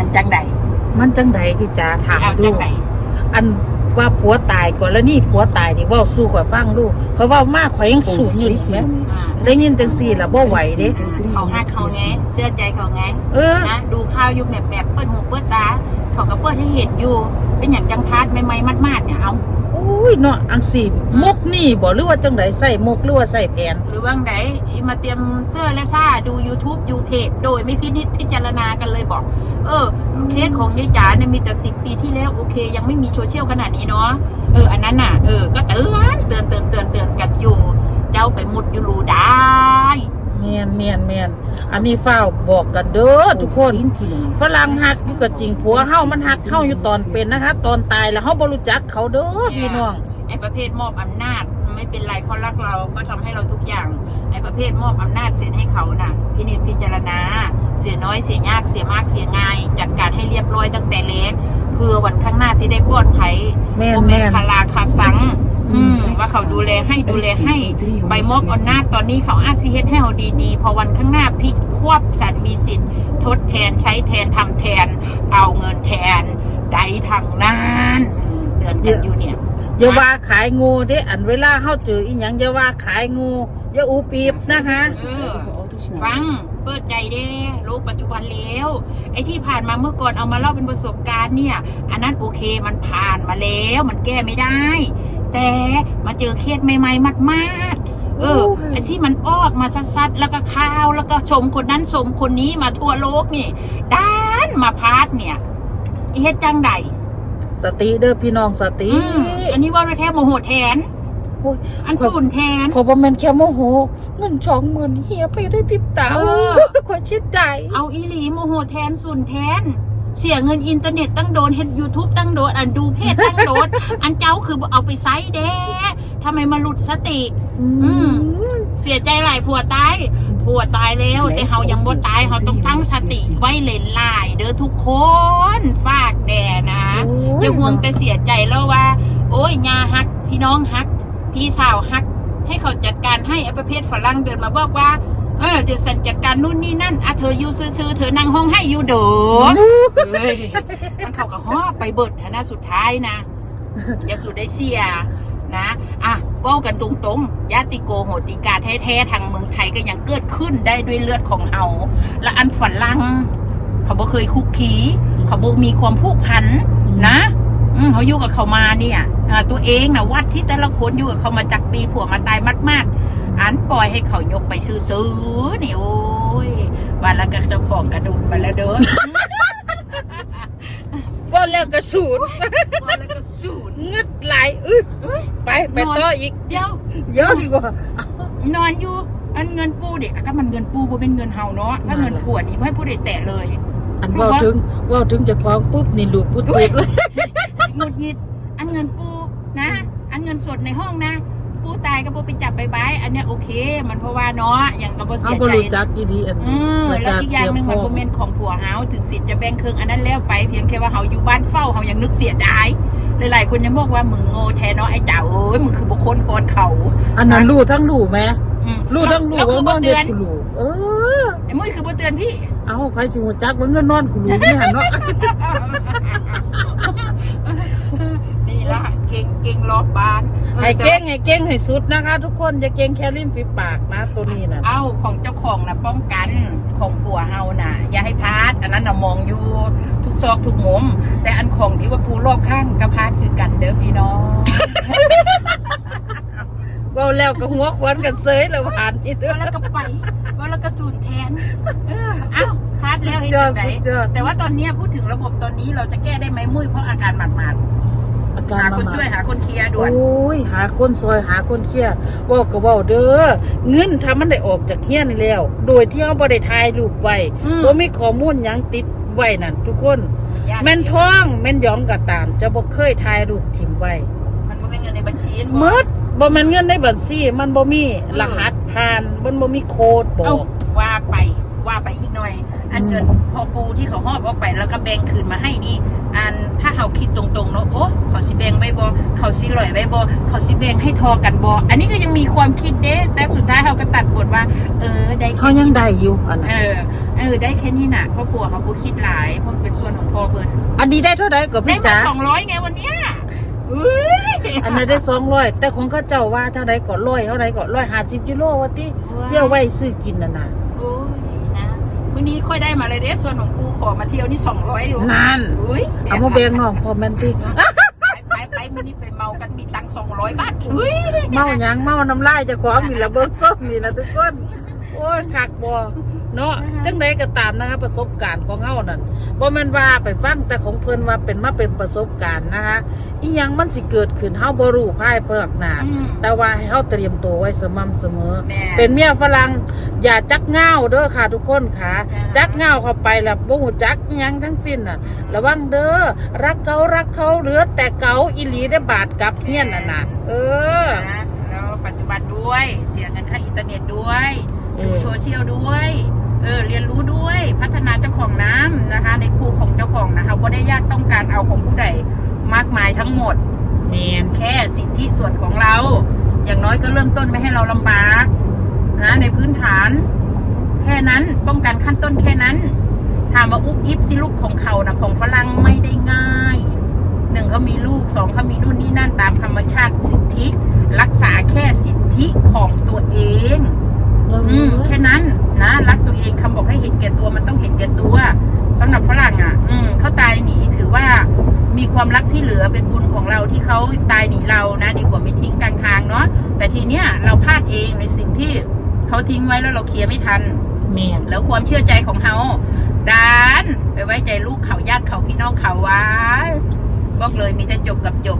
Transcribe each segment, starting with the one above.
มันจังใดมันจังใดพี่จ๋าถามเอาดูจังใดอันว่าผัวตายก่อนแล้วนี่ผัวตายนี่เว่าสู้ข่อยฟังดูเขาเว่ามากข่อยยังสูงอยู่นี่แหมอ่าได้ยินจังสี่ล่ะบ่ไหวเด้อ่าเขาฮักเขาไงเสื้อใจเขาไงเออ นะดูข่าวอยู่แบบแบบเปิดหูเปิดตา เขาก็เปิดให้เห็นอยู่ เป็นอย่างจังพาดไม่ไม่มัดมาดๆเนี่ยเอาโอุ้ยเนาะอังสีมุกนี่บ่หรือว่าจังไดใส่มุกหรือว่าใส่แผน หรือว่าไงมาเตรียมเสื้อและซ่าดู YouTube ดูเพจโดยไม่พินิจพิจารณากันเลยบอก เออ เคสของยายจ๋าเนี่ยมีแต่สิบปีที่แล้วโอเค ยังไม่มีโซเชียลขนาดนี้เนาะเอออันนั้นน่ะเออก็เตือนเตือนเตือนเตือนเตือนกันอยู่ เจ้าไปมุดอยู่รูได้ แม่นแม่นแม่นอันนี้ฝ้าวบอกกันเด้อทุกคนฝรั่งหักอยู่ก็จริงผัวเฮามันหักเฮาอยู่ตอนเป็นนะคะ ตอนตายแล้วเฮาบ่รู้จักเขาเด้อพี่น้องไอ้ประเภทมอบอำนาจไม่เป็นไรเขารักเราก็ทำให้เราทุกอย่างไอ้ประเภทมอบอำนาจเซ็นให้เขาน่ะพินิจพิจารณา เสียน้อยเสียยากเสียมากเสียง่าย จัดการให้เรียบร้อยตั้งแต่เล็กเพื่อวันข้างหน้าสิได้ปลอดภัยแม่นโมเมแม่นนคาราคาสัง อืมว่าเขาดูแลให้ดูแลให้ใบมอบอำนาจตอนนี้เขาอาจสิเฮ็ดให้เราดีๆ พอวันข้างหน้าพลิกควบฉันมีสิทธิ์ ทดแทนใช้แทนทำแทน เอาเงินแทนใดทางนั้นอืมเตือนกันอยู่เนี่ยอย่าว่าขายงูเด้อันเวลาเฮาเจออีหยังอย่าว่าขายงูอย่าอูปีบนะคะเออฟังเปิดใจเด้โลกปัจจุบันแล้วไอ้ที่ผ่านมาเมื่อก่อนเอามาเล่าเป็นประสบการณ์เนี่ย อันนั้นโอเคมันผ่านมาแล้ว มันแก้ไม่ได้ แต่มาเจอเคสใหม่ๆมากๆเออโอ้ยไอ้ที่มันออกมาซัดๆแล้วก็ข่าวแล้วก็ชมคนนั้นชมคนนี้มาทั่วโลกนี่ด้านมาพาดเนี่ยไอ้เฮ็ดจังใดสติเด้อพี่น้องสติอืมอันนี้ว่าด้วยแท้โมโหแทนโอ้ยอันสูนแทนขอบ่แม่นแค่โมโหเงิน20,000เฮียไปได้พริบตาเอโอ้อยขวัญชิดใจเอาอีหลีโมโหแทนสุนแทน เสียเงินอินเทอร์เน็ตตั้งโดนเฮ็ดยูทูบตั้งโดนอันดูเพจตั้งโดน อันเจ้าคือบ่เอาไปไซส์เด้ทำไมมาหลุดสติ อืมเสียใจหลายผัวตายผัวตายแล้ว แต่เฮายังบ่ตายเฮาต้องตั้งสติไว้เล่นลาย เด้อทุกคนฝากแด่นะโอ้ยอย่าห่วงแต่เสียใจแล้วว่า โอ้ยยาฮัก พี่น้องฮัก พี่สาวฮัก ให้เขาจัดการให้ไอ้ประเภทฝรั่งเดินมาบอกว่า เออเดี๋ยวฉันจัดการนู่นนี่นั่นอะเธออยู่ซื้อๆเธอนั่งห้องให้อยู่เด้อเฮ้ยมันเขาก็ฮอบไปเบิดฐานะสุดท้ายนะอย่าสุดได้เสียนะอะเว้ากันตรงๆญาติโกโหติกาแท้ๆทางเมืองไทยก็ยังเกิดขึ้นได้ด้วยเลือดของเฮาและอันฝรั่งเขาบ่เคยคุกคีเขาบ่มีความผูกพันนะอืมเขาอยู่กับเขามาเนี่ยอ่าตัวเองนะวัดที่แต่ละคนอยู่กับเขามาจากปีผัวมาตายมากๆ อันปล่อยให้เขายกไปซื้อๆนี่โอ้ยวันละก็เจ้าของกระโดดมาแล้วเด้อบ่แล้วกระสูนวันละก็ศูนย์เงึดไหลายอึ๊ยเอ้ยไปไปต่ออีกเดี๋ยวเยอะดีกว่านอนอยู่อันเงินปูเด็กก็มันเงินปูบ่เป็นเงินเฮาเนาะถ้าเงินผัวนี่บ่ให้ผู้ใดแตะเลย อันเว่าถึงเว่าถึงเจะคล้าของปุ๊บนี่ลูกปุ๊บติดเลยหงุดหงิดอันเงินปูนะ อันเงินสดในห้องนะ ปูตายก็บ่ไปจับใบใบายอันเนี้ยโอเค มันเพราะว่าเนาะอย่างก็บ่เอาเสียบ่ใจรู้จักอีดีอันเออแล้วอีกอย่างหนึ่งมันโมเมนต์ของผัวเฮาถึงสิทธิ์จะแบ่งครึ่งอันนั้นแล้วไปเพียงแค่ว่าเฮาอยู่บ้านเฝ้าเฮายังนึกเสียดายหลายๆคนยังบอกว่ามึงโง่แท้เนาะไอ้จ๋าเอ้ยมึงคือบุคคลก่อนเขาอันนั้นรู้ทั้งรู้ไหมอืมรู้ทั้งรู้แล้วคือบ่ว่านอนเตืเด็อกนกูรู้เออ ไอ้มุ้ยคือบ่เตือนพี่ เอาใครสิหัวจักว่าเงินนอนกูรู้นี่หันเนาะ นี่ล่ะเก่งเก่งรอบบ้านออ ให้แต่เก่งให้เก่งให้สุดนะคะ ทุกคนอย่าเก่งแค่ลิ้นฝีปากนะตัวนี้นะเอาของเจ้าของน่ะป้องกันของผัวเฮาน่ะ อย่าให้พลาดอันนั้นน่ะมองอยู่ทุกซอกทุกมุมแต่อันของที่ว่าผู้รอบข้างก็พลาดคือกันเด้อพี่น้องเว่าแล้วก็หัวควนกันเซยแล้วผ่านนี่เด้อว่าแล้วก็ไปว่าแล้วก็สูญแทนเออเอ้าพลาดแล้วเห็นยอจัดงไดสุดยอดแต่ว่าตอนเนี้ยพูดถึงระบบตอนนี้เราจะแก้ได้ไหมมุ้ยเพราะอาการหมาด อาๆการหาคนมาช่วยหาคนเคลียร์ด่วนโอ้ยหาคนซอยหาคนเคลียร์เว่าก็เว้าเด้อเงินถ้ามันได้ออกจากเฮียนแล้ว โดยที่เฮาบ่ได้ถ่ายรูปไว้อืมบ่มีข้อมูลหยังติดไว้นั่นทุกคนยากแม่นท้องแม่นหยองก็ตาม จะบ่เคยถ่ายรูปทิ้งไว้ มันไม่เป็นเงินในบัญชีหมดบ่แม่นเงินในบัญชีมันบ่มีรหัสผ่านมันบ่มีโค้ดบอเอ้ากว่าไปว่าไปอีกหน่อย อันเงินพอปูที่เขาหอบออกไปแล้วก็แบ่งคืนมาให้นี่ อันถ้าเขาคิดตรงๆเนาะโอ้เขาสิแบ่งไว้บ่เขาสิลอยไว้บ่เขาสิแบ่งให้ทอกันบ่อันนี้ก็ยังมีความคิดเด้ แต่สุดท้ายเขาก็ตัดบทว่า เออได้แค่เขายังได้อยู่อันนั้นเออเออได้แค่นี้น่ะเพราะผัวเขาบุคิดหลายเพราะมันเป็นส่วนของพ่อเบิ่นอันนี้ได้เท่าไหร่ก็ได้พี่มาจ๋าสองร้อยไงวันเนี้ยอุ้ยอันนั้นได้สองร้อยแต่ของเขาเจ้าว่าเท่าไหร่ก็ร้อยเท่าไหร่ก็ร้อยห้าสิบกิโลวะติเที่ยวไว้ซื้อกินน่ะนะโอ้ยนะ วันนี้ค่อยได้มาเลยเด้ส่วนของกูขอมาเที่ยวนี่สองร้อยเดียวนั่นอุ้ยเอามาแบ่งน้องพอแมนติไปไปไปมื้อนี้ไปเมากันมีตังค์สองร้อยบาทอุ้ยเมาหยังเมาน้ำลายเจะของมีระเบิดส้มนี่นะทุกคน โอ้ยคักบ่ เนาะจังไดก็ตามนะคะประสบการณ์ของเฮานั่นบ่แม่นว่าไปฟังแต่ของเพิ่นว่าเป็นมาเป็นประสบการณ์นะคะอีหยังมันสิเกิดขึ้นเฮาบ่รู้ภายเปลือกหน้าอืมแต่ว่าให้เฮาเตรียมตัวไว้สม่ำเสมอแม่เป็นเมียฝรั่งอย่าจักง่าวเด้อค่ะทุกคนค่ะอ่าจักง่าวเข้าไปแล้วบ่ฮู้จักอิหยังทั้งสิ้นน่ะระวังเด้อรักเขารักเขาเหลือแต่เกาอีหลีได้บาดกลับเฮียนน่ะนะเออนะแล้วปัจจุบันด้วย เสียเงินค่าอินเทอร์เน็ตด้วยเอดูอโซเชียลด้วย เออเรียนรู้ด้วยพัฒนาเจ้าของน้ำนะคะ ในครูของเจ้าของนะคะว่าได้ยากต้องการเอาของผู้ใดมากมายทั้งหมดแมนแค่สิทธิส่วนของเรา อย่างน้อยก็เริ่มต้นไม่ให้เราลำบากนะในพื้นฐาน แค่นั้นป้องกันขั้นต้นแค่นั้นถามว่าอุ๊บอิบสิลูกของเขานะของฝรั่งไม่ได้ง่ายหนึ่งเขามีลูกสองเขามีนู่นนี่นั่นตามธรรมชาติสิทธิ รักษาแค่สิทธิของตัวเอง ทิ้งไว้แล้วเราเคลียร์ไม่ทันแมนแล้วความเชื่อใจของเขาดานไปไว้ใจลูกเขาญาติเขาพี่น้องเขาไว้บอกเลยมีแต่จบกับจบ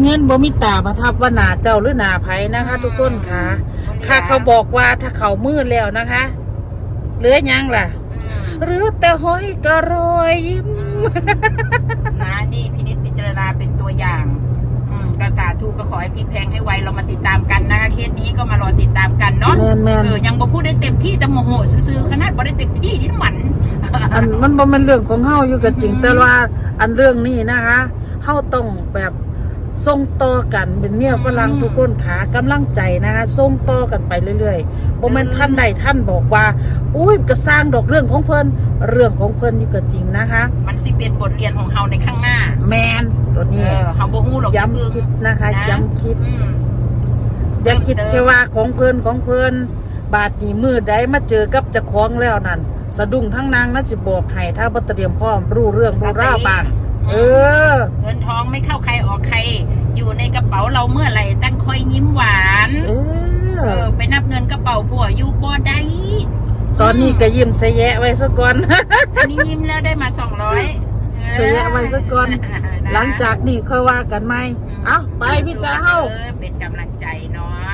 เงินบ่มีตาประทับว่าหนาเจ้าหรือหนาไผนะคะ ทุกคนค่ะ ค่ะเขาบอกว่าถ้าเขามืดแล้วนะคะเหลือหยังล่ะอืมหรือแต่ห้อยกระรอยยิ้มนะนี่พินิจพิจารณาเป็นตัวอย่าง อืมกสาธุก็ขอให้พลิกแพงให้ไวเรามาติดตามกันนะคะเคสนี้ก็มารอติดตามกันเนาะแมนแมนเออยังบ่พูดได้เต็มที่แต่โมโหซื้อๆขนาดบ่ได้เต็มที่นี่หมันอันมันบ่แม่นเรื่องของเฮาอยู่กับจริงอืมแต่ว่าอันเรื่องนี้นะคะเฮาต้องแบบส่งต่อกันเป็นเมียฝรั่งทุกคนขากำลังใจนะคะส่งต่อกันไปเรื่อยๆบ่แม่นท่านใดท่านบอกว่า อุ้ยก็สร้างดอกเรื่องของเพิ่นเรื่องของเพิ่นอยู่กับจริงนะคะ มันสิเป็นบทเรียนของเฮาในข้างหน้า แมน ตัวเอนี้อเฮาบ่ฮู้หรอกย้ำคิดนะคะนะย้ำคิดอืม อย่าคิดเติม แค่ว่าของเพิ่นของเพิ่นบาดนี้มือใดมาเจอกับเจ้าของแล้วนั่นสะดุ้งทั้งนางน่าจะบอกให้ถ้าบ่เตรียมพร้อมรู้เรื่องรู้ราวบ้างเออ เงินทองไม่เข้าใครออกใคร อยู่ในกระเป๋าเราเมื่อไหร่ตั้งคอยยิ้มหวาน เอเออ อ ไปนับเงินกระเป๋าผัวอยู่บ่ได้ตอนนี้ก็ยิ้มเสยแยะไว้ซะก่อน อันนี้ยิ้มแล้วได้มาสองร้อย เสียไว้ซะก่อน หลังจากนี้ค่อยว่ากันไหมเอ้าไปพี่จ้าเฮาเออเป็นกำลังใจเนาะ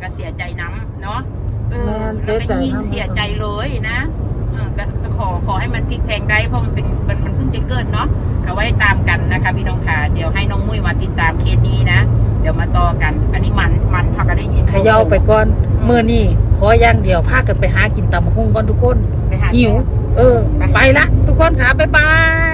ก็เสียใจน้ำเนาะเออเสีเรายเป็นใจยิงเสียใจเลยนะเออก็ขอขอให้มันพลิกแพงได้เพราะมันเป็นมันมันเพิ่งจะเกิดเนาะเอาไว้ตามกันนะคะพี่น้องค่ะเดี๋ยวให้น้องมุ้ยมาติดตามเคสนี้นะเดี๋ยวมาต่อกัน อันนี้มันมันพากันได้ยินเขย่าไปก่อนเมื้อนี้ขออย่างเดียวพากันไปหากินตำบักหุ่งก่อนทุกคนไปหาหิว เออ ไปละทุกคนค่ะบ๊ายบาย